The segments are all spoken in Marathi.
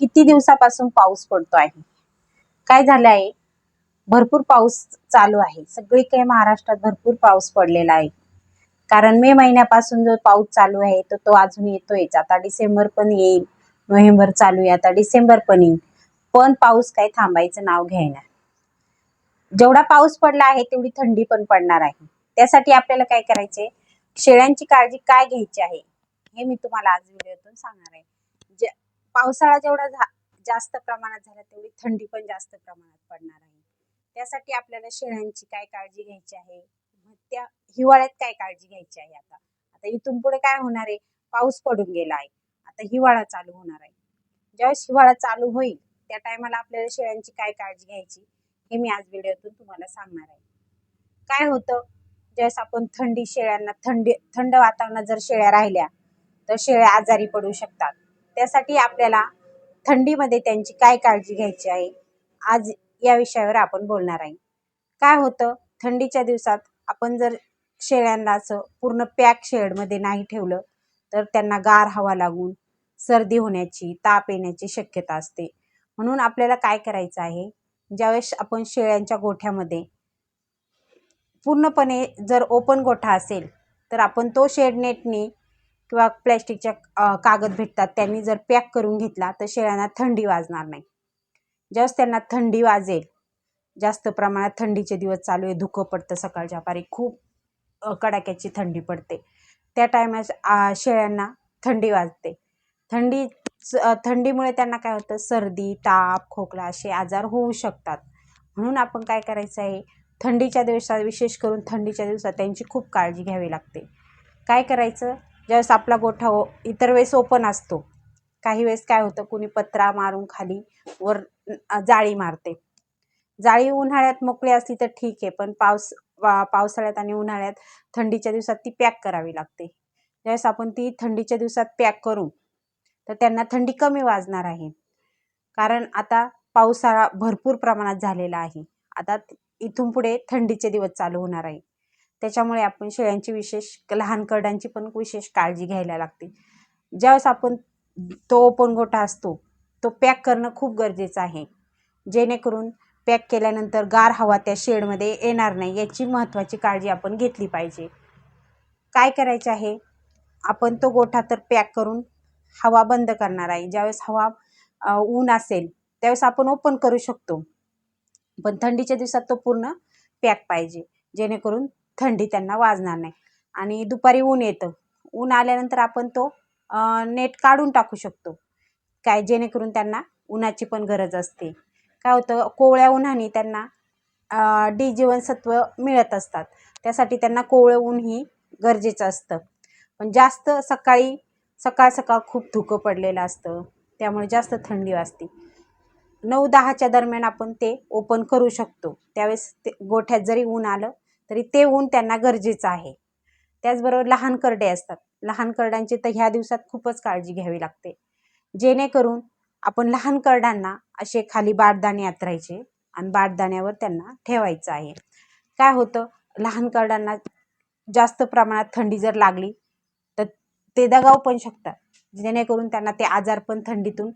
किती दिवसापासून पाऊस पडतो आहे? काय झालं आहे? भरपूर पाऊस चालू आहे. सगळीकडे महाराष्ट्रात भरपूर पाऊस पडलेला आहे. कारण मे महिन्यापासून जो पाऊस चालू आहे तो तो अजून येतोयच. आता डिसेंबर पण येईल नोव्हेंबर चालू आहे आता डिसेंबर पण येईल. पण पाऊस काय थांबायचं नाव घेणार जेवढा पाऊस पडला आहे तेवढी थंडी पण पडणार आहे. त्यासाठी आपल्याला काय करायचे शेळ्यांची काळजी काय घ्यायची आहे? हे मी तुम्हाला आज व्हिडिओतून सांगणार आहे. पावसाळा जेवढा झा- जास्त प्रमाणात झाला तेवढी थंडी पण जास्त प्रमाणात पडणार आहे. त्यासाठी आपल्याला शेळ्यांची काय काळजी घ्यायची आहे? मग त्या हिवाळ्यात काय काळजी घ्यायची आहे आता? आता इथून पुढे काय होणार आहे? पाऊस पडून गेला आहे. आता हिवाळा चालू होणार आहे. ज्यावेळेस हिवाळा चालू होईल त्या टायमाला आपल्याला शेळ्यांची काय काळजी घ्यायची हे मी आज व्हिडिओतून तुम्हाला सांगणार आहे. काय होतं? ज्यावेळेस आपण थंडी शेळ्यांना थंडी थंड वातावरणात जर शेळ्या राहिल्या तर शेळ्या आजारी पडू शकतात. त्यासाठी आपल्याला थंडीमध्ये त्यांची काय काळजी घ्यायची आहे? आज या विषयावर आपण बोलणार आहे. काय होतं? थंडीच्या दिवसात आपण जर शेळ्यांना असं पूर्ण पॅक शेडमध्ये नाही ठेवलं तर त्यांना गार हवा लागून सर्दी होण्याची ताप येण्याची शक्यता असते. म्हणून आपल्याला काय करायचं आहे? ज्यावेळेस आपण शेळ्यांच्या गोठ्यामध्ये पूर्णपणे जर ओपन गोठा असेल तर आपण तो शेड नेटने किंवा प्लॅस्टिकच्या कागद भेटतात त्यांनी जर पॅक करून घेतला तर शेळ्यांना थंडी वाजणार नाही. ज्यावेळेस त्यांना थंडी वाजेल जास्त प्रमाणात थंडीचे दिवस चालू आहे धुकं पडतं सकाळच्या पारी खूप कडाक्याची थंडी पडते. त्या टायमास शेळ्यांना थंडी वाजते. थंडी थंडीमुळे त्यांना काय होतं सर्दी ताप खोकला असे आजार होऊ शकतात. म्हणून आपण काय करायचं आहे थंडीच्या दिवसात विशेष करून थंडीच्या दिवसात त्यांची खूप काळजी घ्यावी लागते. काय करायचं? ज्यावेळेस आपला गोठा ओ इतर वेळेस ओपन असतो काही वेळेस काय होतं कुणी पत्रा मारून खाली वर जाळी मारते. जाळी उन्हाळ्यात मोकळी असली तर ठीक आहे पण पावस पावसाळ्यात आणि उन्हाळ्यात थंडीच्या दिवसात ती पॅक करावी लागते. ज्यावेळेस आपण ती थंडीच्या दिवसात पॅक करू तर त्यांना थंडी कमी वाजणार आहे. कारण आता पावसाळा भरपूर प्रमाणात झालेला आहे. आता इथून पुढे थंडीचे दिवस चालू होणार आहे. त्याच्यामुळे आपण शेळ्यांची विशेष लहान करड्यांची पण विशेष काळजी घ्यायला लागते. ज्यावेळेस आपण तो ओपन गोठा असतो तो पॅक करणं खूप गरजेचं आहे. जेणेकरून पॅक केल्यानंतर गार हवा त्या शेडमध्ये येणार नाही याची महत्त्वाची काळजी आपण घेतली पाहिजे. काय करायचे आहे? आपण तो गोठा तर पॅक करून हवा बंद करणार आहे. ज्यावेळेस हवा ऊन असेल त्यावेळेस आपण ओपन करू शकतो. पण थंडीच्या दिवसात तो पूर्ण पॅक पाहिजे. जेणेकरून थंडी त्यांना वाजणार नाही. आणि दुपारी ऊन येतं. ऊन आल्यानंतर आपण तो नेट काढून टाकू शकतो. काय जेणेकरून त्यांना उन्हाची पण गरज असते. काय होतं कोवळ्या उन्हाने त्यांना डी जीवनसत्व मिळत असतात. त्यासाठी त्यांना कोवळं ऊन ही गरजेचं असतं. पण जास्त सकाळी सकाळ सकाळ खूप धुकं पडलेलं असतं. त्यामुळे जास्त थंडी वाजते. नऊ दहाच्या दरम्यान आपण ते ओपन करू शकतो. त्यावेळेस ते गोठ्यात जरी ऊन आलं तरी ते ऊन त्यांना गरजेचं आहे. त्याचबरोबर लहान करडे असतात. लहान करड्यांची तर ह्या दिवसात खूपच काळजी घ्यावी लागते. जेणेकरून आपण लहान करडांना असे खाली बाटदाणे आतरायचे आणि बाटदाण्यावर त्यांना ठेवायचं आहे. काय होतं? लहान करडांना जास्त प्रमाणात थंडी जर लागली तर ते दगाव पण शकतात. जेणेकरून त्यांना ते आजार पण थंडीतून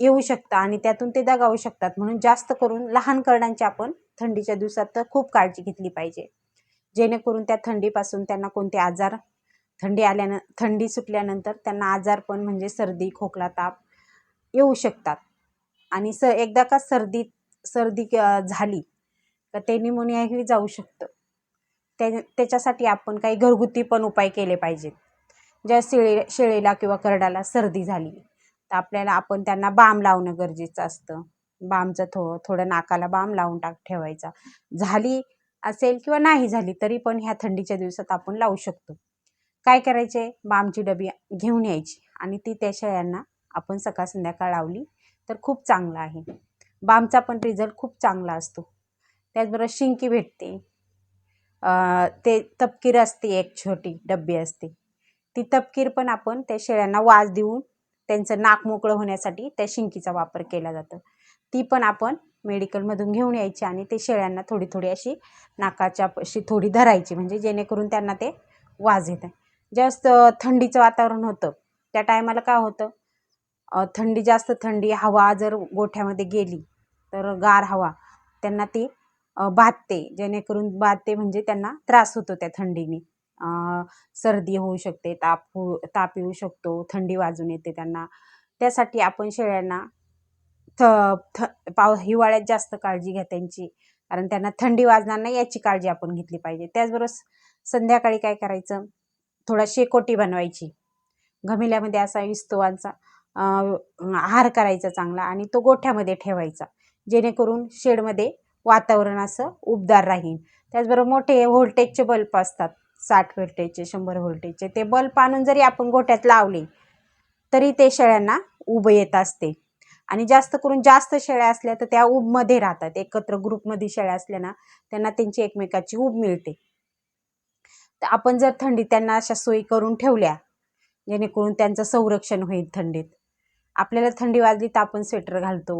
येऊ शकतं आणि त्यातून ते दगावू शकतात. म्हणून जास्त करून लहान करडांची आपण थंडीच्या दिवसात तर खूप काळजी घेतली पाहिजे. जेणेकरून त्या थंडीपासून त्यांना कोणते आजार थंडी आल्यानं थंडी सुटल्यानंतर त्यांना आजार पण म्हणजे सर्दी खोकला ताप येऊ शकतात. आणि स एकदा का सर्दी सर्दी झाली तर ते निमोनियाही जाऊ शकतं. त्या त्याच्यासाठी आपण काही घरगुती पण उपाय केले पाहिजेत. ज्या शेळी शेळीला किंवा करडाला सर्दी झाली तर आपल्याला आपण त्यांना बाम लावणं गरजेचं असतं. बामचं थो थोडं नाकाला बाम लावून टाक ठेवायचा. झाली असेल किंवा नाही झाली तरी पण ह्या थंडीच्या दिवसात आपण लावू शकतो. काय करायचे? बामची डबी घेऊन यायची आणि ती त्या शेळ्यांना आपण सकाळ संध्याकाळ लावली तर खूप चांगलं आहे. बामचा पण रिझल्ट खूप चांगला असतो. त्याचबरोबर शिंकी भेटते. ते तपकीर असते एक छोटी डब्बी असते. ती तपकीर पण आपण त्या शेळ्यांना वाज देऊन त्यांचं नाक मोकळं होण्यासाठी त्या शिंकीचा वापर केला जातो. ती पण आपण मेडिकलमधून घेऊन यायची आणि ते शेळ्यांना थोडी थोडी अशी नाकाच्या अशी थोडी धरायची. म्हणजे जेणेकरून त्यांना ते वाज येतं जास्त थंडीचं वातावरण होतं. त्या टायमाला काय होतं? थंडी जास्त थंडी हवा जर गोठ्यामध्ये गेली तर गार हवा. त्यांना ती बाधते. जेणेकरून बाधते म्हणजे त्यांना त्रास होतो त्या थंडीने. सर्दी होऊ शकते ताप हो ताप येऊ शकतो थंडी वाजून येते त्यांना. त्यासाठी आपण शेळ्यांना थ थ पाव हिवाळ्यात जास्त काळजी घ्या त्यांची. कारण त्यांना थंडी वाजणार नाही याची काळजी आपण घेतली पाहिजे. त्याचबरोबर संध्याकाळी काय करायचं? थोडा शेकोटी बनवायची. घमिल्यामध्ये असा विस्तवांचा आहार करायचा चांगला आणि तो गोठ्यामध्ये ठेवायचा. जेणेकरून शेडमध्ये वातावरण असं उबदार राहील. त्याचबरोबर मोठे व्होल्टेजचे बल्ब असतात. साठ व्होल्टेजचे शंभर व्होल्टेजचे. ते बल्ब आणून जरी आपण गोठ्यात लावले तरी ते शेळ्यांना उभं येत असते. आणि जास्त करून जास्त शेळ्या असल्या तर त्या उबमध्ये राहतात. एकत्र ग्रुपमध्ये शेळ्या असल्या ना त्यांना त्यांची एकमेकाची उब मिळते. तर आपण जर थंडीत त्यांना अशा सोयी करून ठेवल्या जेणेकरून त्यांचं संरक्षण होईल थंडीत. आपल्याला थंडी वाजली तर आपण स्वेटर घालतो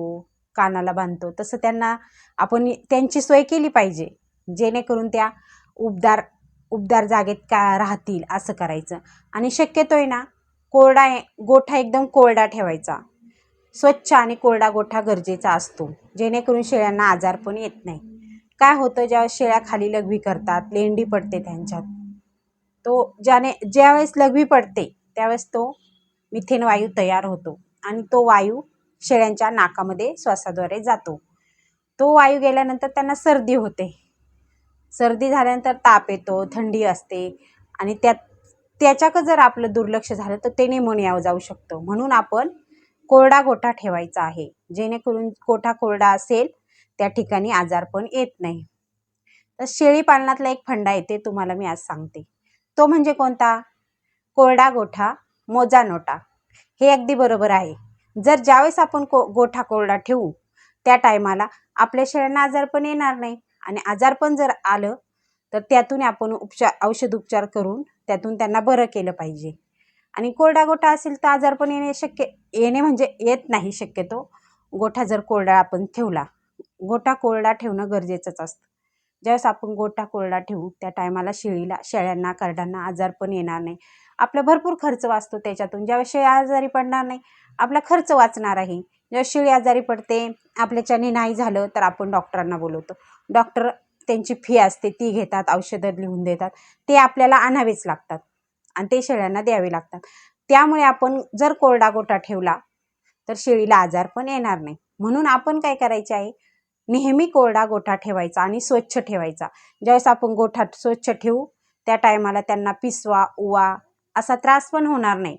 कानाला बांधतो तसं त्यांना आपण त्यांची सोय केली पाहिजे. जेणेकरून त्या उबदार उबदार जागेत का राहतील असं करायचं. आणि शक्यतो आहे ना कोरडा गोठा एकदम कोरडा ठेवायचा. स्वच्छ आणि कोरडा गोठा गरजेचा असतो. जेणेकरून शेळ्यांना आजार पण येत नाही. काय होतं ज्या शेळ्या खाली लघवी करतात लेंडी पडते त्यांच्यात. तो ज्याने ज्यावेळेस लघवी पडते त्यावेळेस तो मिथेन वायू तयार होतो आणि तो वायू शेळ्यांच्या नाकामध्ये श्वासाद्वारे जातो. तो वायू गेल्यानंतर त्यांना सर्दी होते. सर्दी झाल्यानंतर ताप येतो थंडी असते आणि त्यात त्याच्याकडं जर आपलं दुर्लक्ष झालं तर ते निमोनियावर जाऊ शकतो. म्हणून आपण कोरडा गोठा ठेवायचा आहे. जेणेकरून गोठा कोरडा असेल त्या ठिकाणी आजार पण येत नाही. तर शेळी पालनातला एक फंडा येते तुम्हाला मी आज सांगते. तो म्हणजे कोणता? कोरडा गोठा मोजा नोटा. हे अगदी बरोबर आहे. जर ज्यावेळेस आपण को गोठा कोरडा ठेवू त्या टायमाला आपल्या शेळ्यांना आजार पण येणार नाही. आणि आजार पण जर आलं तर त्यातून आपण उपचार औषध उपचार करून त्यातून त्यांना बरं केलं पाहिजे. आणि कोरडा गोठा असेल तर आजारपण येणे शक्य येणे म्हणजे येत नाही शक्यतो. गोठा जर कोरडा आपण ठेवला गोठा कोरडा ठेवणं गरजेचंच असतं. ज्यावेळेस आपण गोठा कोरडा ठेवू त्या टायमाला शेळीला शेळ्यांना करड्यांना आजार पण येणार नाही. आपला भरपूर खर्च वाचतो त्याच्यातून. ज्यावेळेस शेळी आजारी पडणार नाही आपला खर्च वाचणार आहे. जेव्हा शेळी आजारी पडते आपल्याच्याने नाही झालं तर आपण डॉक्टरांना बोलवतो. डॉक्टर त्यांची फी असते ती घेतात औषधं लिहून देतात. ते आपल्याला आणावेच लागतात. आणि ते शेळ्यांना द्यावे लागतात. त्यामुळे आपण जर कोरडा गोठा ठेवला तर शेळीला आजार पण येणार नाही. म्हणून आपण काय करायचे आहे? नेहमी कोरडा गोठा ठेवायचा आणि स्वच्छ ठेवायचा. ज्यावेळेस आपण गोठा स्वच्छ ठेवू त्या टायमाला त्यांना पिसवा उवा असा त्रास पण होणार नाही.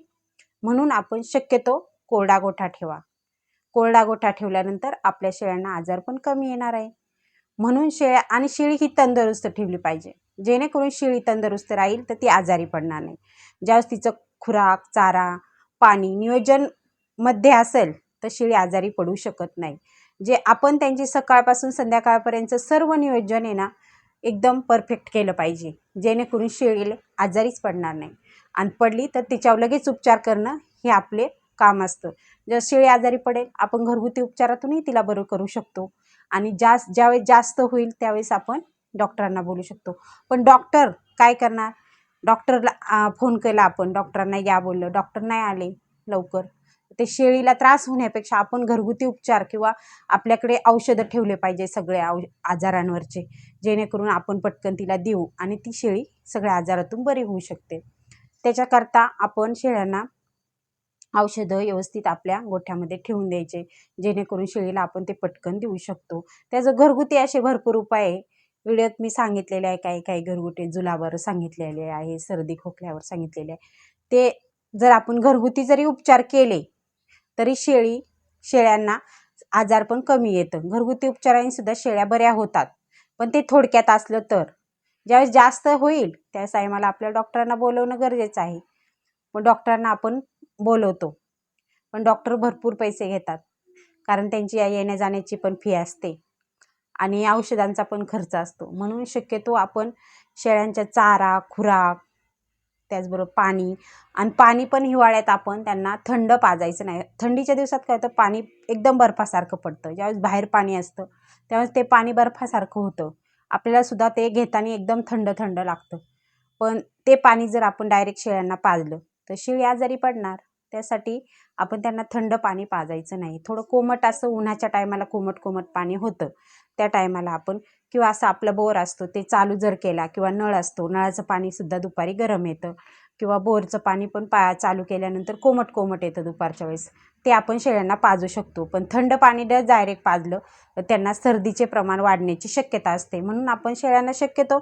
म्हणून आपण शक्यतो कोरडा गोठा ठेवा. कोरडा गोठा ठेवल्यानंतर आपल्या शेळ्यांना आजार पण कमी येणार आहे. म्हणून शेळ्या आणि शेळी ही तंदुरुस्त ठेवली पाहिजे. जेणेकरून शेळी तंदुरुस्त राहील तर ती आजारी पडणार नाही. ज्यावेळेस तिचं खुराक चारा पाणी नियोजनमध्ये असेल तर शेळी आजारी पडू शकत नाही. जे आपण त्यांची सकाळपासून संध्याकाळपर्यंत सर्व नियोजन आहे ना एकदम परफेक्ट केलं पाहिजे. जेणेकरून शेळीला आजारीच पडणार नाही. आणि पडली तर तिच्यावर लगेच उपचार करणं हे आपले काम असतं. जर शेळी आजारी पडेल आपण घरगुती उपचारातूनही तिला बरं करू शकतो. आणि जास्त ज्यावेळेस जास्त होईल त्यावेळेस आपण डॉक्टरांना बोलू शकतो. पण डॉक्टर काय करणार? डॉक्टरला फोन केला आपण. डॉक्टरांना या बोललं. डॉक्टर नाही आले लवकर. ते शेळीला त्रास होण्यापेक्षा आपण घरगुती उपचार किंवा आपल्याकडे औषधं ठेवले पाहिजे सगळ्या औ आजारांवरचे. जेणेकरून आपण पटकन तिला देऊ आणि ती शेळी सगळ्या आजारातून बरी होऊ शकते. त्याच्याकरता आपण शेळ्यांना औषधं व्यवस्थित आपल्या गोठ्यामध्ये ठेवून द्यायचे. जेणेकरून शेळीला आपण ते पटकन देऊ शकतो. त्याचं घरगुती असे भरपूर उपाय आहे. व्हिडिओत मी सांगितलेले आहे काही काही घरगुती जुलावर सांगितलेले आहे सर्दी खोकल्यावर सांगितलेले आहे. ते जर आपण घरगुती जरी उपचार केले तरी शेळी शेळ्यांना आजार पण कमी येतं. घरगुती उपचारांनी सुद्धा शेळ्या बऱ्या होतात. पण ते थोडक्यात असलं तर ज्यावेळेस जास्त होईल त्यावेळेस टायमाला आपल्या डॉक्टरांना बोलवणं गरजेचं आहे. मग डॉक्टरांना आपण बोलवतो. पण डॉक्टर भरपूर पैसे घेतात. कारण त्यांची या येण्या जाण्याची पण फी असते. आणि औषधांचा पण खर्च असतो. म्हणून शक्यतो आपण शेळ्यांच्या चारा खुराक त्याचबरोबर पाणी आणि पाणी पण हिवाळ्यात आपण त्यांना थंड पाजायचं नाही. थंडीच्या दिवसात काय होतं पाणी एकदम बर्फासारखं पडतं. ज्यावेळेस बाहेर पाणी असतं त्यावेळेस ते पाणी बर्फासारखं होतं. आपल्यालासुद्धा ते घेताना एकदम थंड थंड लागतं. पण ते पाणी जर आपण डायरेक्ट शेळ्यांना पाजलं तर शेळी आजारी पडणार. त्यासाठी आपण त्यांना थंड पाणी पाजायचं नाही. थोडं कोमट असं उन्हाच्या टायमाला कोमट कोमट पाणी होतं. त्या टायमाला आपण किंवा असं आपलं बोर असतो ते चालू जर केला किंवा नळ असतो नळाचं पाणीसुद्धा दुपारी गरम येतं किंवा बोरचं पाणी पण पा चालू केल्यानंतर कोमट कोमट येतं दुपारच्या वेळेस. ते आपण शेळ्यांना पाजू शकतो. पण थंड पाणी जर डायरेक्ट पाजलं तर त्यांना सर्दीचे प्रमाण वाढण्याची शक्यता असते. म्हणून आपण शेळ्यांना शक्यतो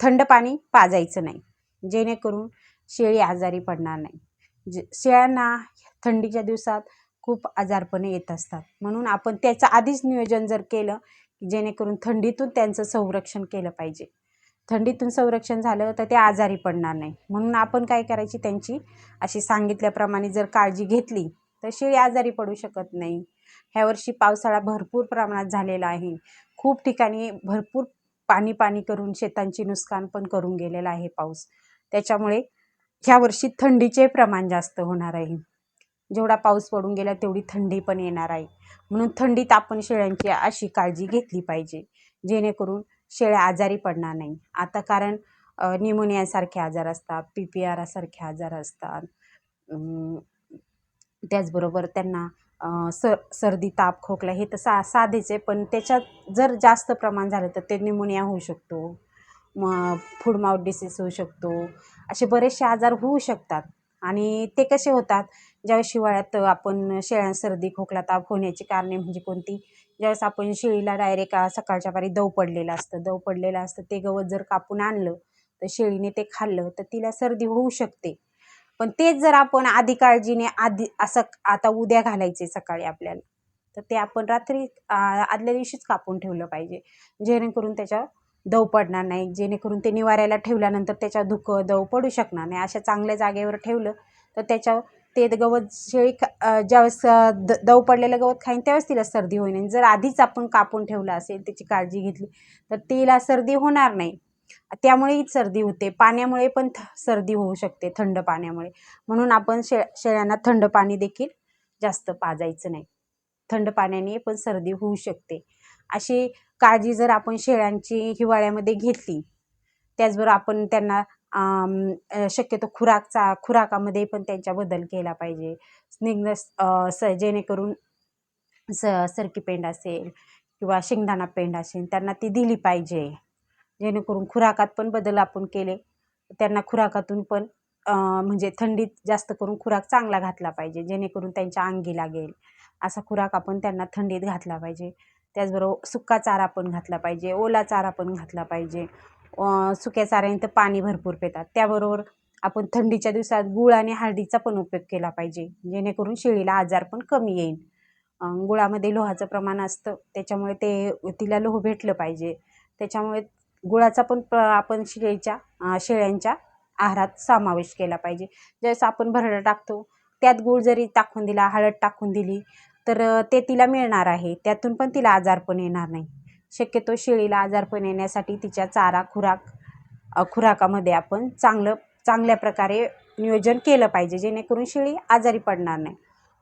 थंड पाणी पाजायचं नाही. जेणेकरून शेळी आजारी पडणार नाही. जे शेळ्यांना थंडीच्या दिवसात खूप आजारपणे येत असतात. म्हणून आपण त्याचं आधीच नियोजन जर केलं जेणेकरून थंडीतून त्यांचं संरक्षण केलं पाहिजे. थंडीतून संरक्षण झालं तर ते आजारी पडणार नाही. म्हणून आपण काय करायची त्यांची अशी सांगितल्याप्रमाणे जर काळजी घेतली तर शेळी आजारी पडू शकत नाही. ह्या वर्षी पावसाळा भरपूर प्रमाणात झालेला आहे. खूप ठिकाणी भरपूर पाणी पाणी करून शेतांची नुकसान पण करून गेलेला आहे पाऊस. त्याच्यामुळे ह्या वर्षी थंडीचे प्रमाण जास्त होणार आहे. जेवढा पाऊस पडून गेला तेवढी थंडी पण येणार आहे. म्हणून थंडीत आपण शेळ्यांची अशी काळजी घेतली पाहिजे. जेणेकरून शेळ्या आजारी पडणार नाही. आता कारण निमोनियासारखे आजार असतात पी पी आरसारखे आजार असतात. त्याचबरोबर त्यांना स सर्दी ताप खोकला हे तर सा साधेच आहे. पण त्याच्यात जर जास्त प्रमाण झालं तर ते निमोनिया होऊ शकतो. मग फूड माउथ डिसीज होऊ शकतो. असे बरेचसे आजार होऊ शकतात. आणि ते कसे होतात? ज्यावेळेस हिवाळ्यात आपण शेळ्या सर्दी खोकला ताप होण्याची कारणे म्हणजे कोणती? ज्यावेळेस आपण शेळीला डायरेक्ट सकाळच्या पारी दव पडलेलं असतं. दव पडलेलं असतं ते गवत जर कापून आणलं तर शेळीने ते खाल्लं तर तिला सर्दी होऊ शकते. पण तेच जर आपण आधी काळजीने आधी असं आता उद्या घालायचे सकाळी आपल्याला तर ते आपण रात्री आदल्या दिवशीच कापून ठेवलं पाहिजे. जेणेकरून त्याच्या दव पडणार नाही. जेणेकरून ते निवाऱ्याला ठेवल्यानंतर त्याच्या धुकं दव पडू शकणार नाही. अशा चांगल्या जागेवर ठेवलं तर त्याच्या ते गवत शेळी ज्यावेळेस द दव पडलेलं गवत खाईन त्यावेळेस तिला सर्दी होईल जर आधीच आपण कापून ठेवलं असेल त्याची काळजी घेतली तर तिला सर्दी होणार नाही. त्यामुळेही सर्दी होते. पाण्यामुळे पण सर्दी होऊ शकते थंड पाण्यामुळे. म्हणून आपण शे शेळ्यांना थंड पाणी देखील जास्त पाजायचं नाही. थंड पाण्याने पण सर्दी होऊ शकते. अशी काळजी जर आपण शेळ्यांची हिवाळ्यामध्ये घेतली त्याचबरोबर आपण त्यांना शक्यतो खुराकचा खुराकामध्ये पण त्यांच्या बदल केला पाहिजे. स्निग्ध स जेणेकरून स सरकी पेंड असेल किंवा शेंगदाणा पेंड असेल त्यांना ती दिली पाहिजे. जेणेकरून खुराकात पण बदल आपण केले त्यांना खुराकातून पण म्हणजे थंडीत जास्त करून खुराक चांगला घातला पाहिजे जेणेकरून त्यांच्या अंगी लागेल. असा खुराक आपण त्यांना थंडीत घातला पाहिजे. त्याचबरोबर सुका चारा पण घातला पाहिजे ओला चारा पण घातला पाहिजे. सुक्या चाऱ्याने तर पाणी भरपूर पितात. त्याबरोबर आपण थंडीच्या दिवसात गुळ आणि हळदीचा पण उपयोग केला पाहिजे जेणेकरून शेळीला आजार पण कमी येईल. गुळामध्ये लोहाचं प्रमाण असतं त्याच्यामुळे ते तिला लोह भेटलं पाहिजे. त्याच्यामुळे गुळाचा पण प आपण शेळीच्या शेळ्यांच्या आहारात समावेश केला पाहिजे. जसं आपण भरडा टाकतो त्यात गूळ जरी टाकून दिला हळद टाकून दिली तर ते तिला मिळणार आहे. त्यातून पण तिला आजारपण येणार नाही. शक्यतो शेळीला आजारपण येण्यासाठी तिच्या चारा खुराक खुराकामध्ये आपण चांगलं चांगल्या प्रकारे नियोजन केलं पाहिजे जेणेकरून शेळी आजारी पडणार नाही.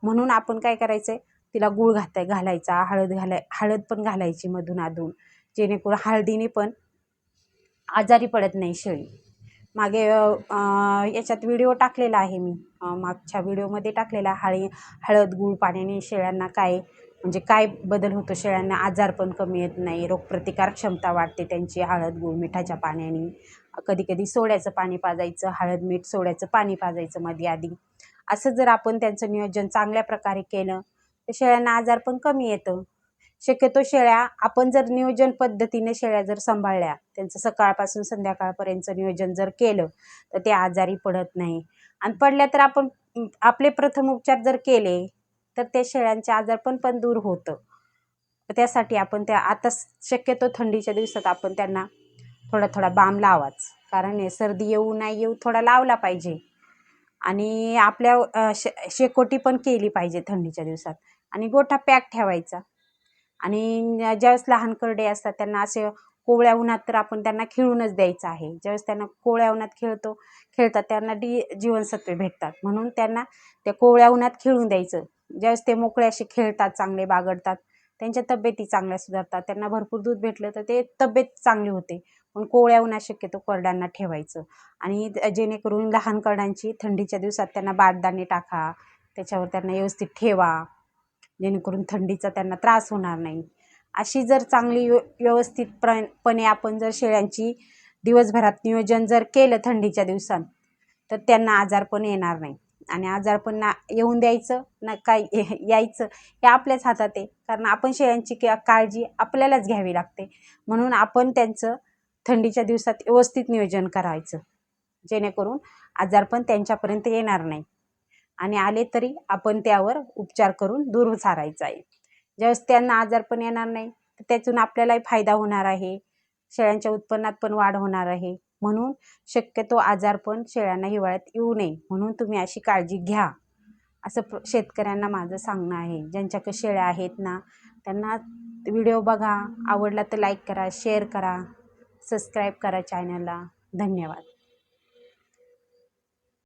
म्हणून आपण काय करायचं आहे तिला गूळ घात घालायचा हळद घालाय हळद पण घालायची मधून अधून जेणेकरून हळदीने पण आजारी पडत नाही शेळी. मागे याच्यात व्हिडिओ टाकलेला आहे मी. मागच्या व्हिडिओमध्ये टाकलेला हळी हळद गूळ पाण्याने शेळ्यांना काय म्हणजे काय बदल होतो? शेळ्यांना आजार पण कमी येत नाही रोगप्रतिकार क्षमता वाढते त्यांची. हळद गूळ मिठाच्या पाण्याने. कधी कधी सोड्याचं पाणी पाजायचं हळद मीठ सोड्याचं पाणी पाजायचं मध्ये आधी. असं जर आपण त्यांचं नियोजन चांगल्या प्रकारे केलं तर शेळ्यांना आजार पण कमी येतं. शक्यतो शेळ्या आपण जर नियोजन पद्धतीने शेळ्या जर सांभाळल्या त्यांचं सकाळपासून संध्याकाळपर्यंतचं नियोजन जर केलं तर ते आजारी पडत नाही. आणि पडल्या तर आपण आपले प्रथम उपचार जर केले तर त्या शेळ्यांचे आजार पण पण दूर होतं. त्यासाठी आपण त्या आता शक्यतो थंडीच्या दिवसात आपण त्यांना थोडा थोडा बाम लावाच. कारण हे सर्दी येऊ नाही येऊ थोडा लावला पाहिजे. आणि आपल्या शे शेकोटी पण केली पाहिजे थंडीच्या दिवसात. आणि गोठा पॅक ठेवायचा. आणि ज्यावेळेस लहान करडे असतात त्यांना असे कोवळ्या उन्हात तर आपण त्यांना खेळूनच द्यायचं आहे. ज्यावेळेस त्यांना कोवळ्या उन्हात खेळतो खेळतात त्यांना डी जीवनसत्वे भेटतात. म्हणून त्यांना त्या कोवळ्या उन्हात खेळून द्यायचं. ज्यावेळेस ते मोकळे असे खेळतात चांगले बागडतात त्यांच्या तब्येती चांगल्या सुधारतात त्यांना भरपूर दूध भेटलं तर ते तब्येत चांगली होते. पण कोवळ्या उन्हात शक्यतो करड्यांना ठेवायचं. आणि जेणेकरून लहान करड्यांची थंडीच्या दिवसात त्यांना बारदाणे टाका त्याच्यावर त्यांना व्यवस्थित ठेवा. जेणेकरून थंडीचा त्यांना त्रास होणार नाही. अशी जर चांगली व्य व्यवस्थित प्र पणे आपण जर शेळ्यांची दिवसभरात नियोजन जर केलं थंडीच्या दिवसात तर त्यांना आजारपण येणार नाही. आणि आजारपण ना येऊन द्यायचं ना काय यायचं हे आपल्याच हातात आहे. कारण आपण शेळ्यांची का काळजी आपल्यालाच घ्यावी लागते. म्हणून आपण त्यांचं थंडीच्या दिवसात व्यवस्थित नियोजन करायचं. जेणेकरून आजारपण त्यांच्यापर्यंत येणार नाही. आणि आले तरी आपण त्यावर उपचार करून दूर सारायचा आहे. ज्यावेळेस त्यांना आजारपण येणार नाही तर त्यातून आपल्यालाही फायदा होणार आहे. शेळ्यांच्या उत्पन्नात पण वाढ होणार आहे. म्हणून शक्यतो आजारपण शेळ्यांना हिवाळ्यात येऊ नये. म्हणून तुम्ही अशी काळजी घ्या. असं प्र शेतकऱ्यांना माझं सांगणं आहे. ज्यांच्याकडे शेळ्या आहेत ना त्यांना व्हिडिओ बघा. आवडला तर लाईक करा शेअर करा. सबस्क्राईब करा चॅनलला धन्यवाद.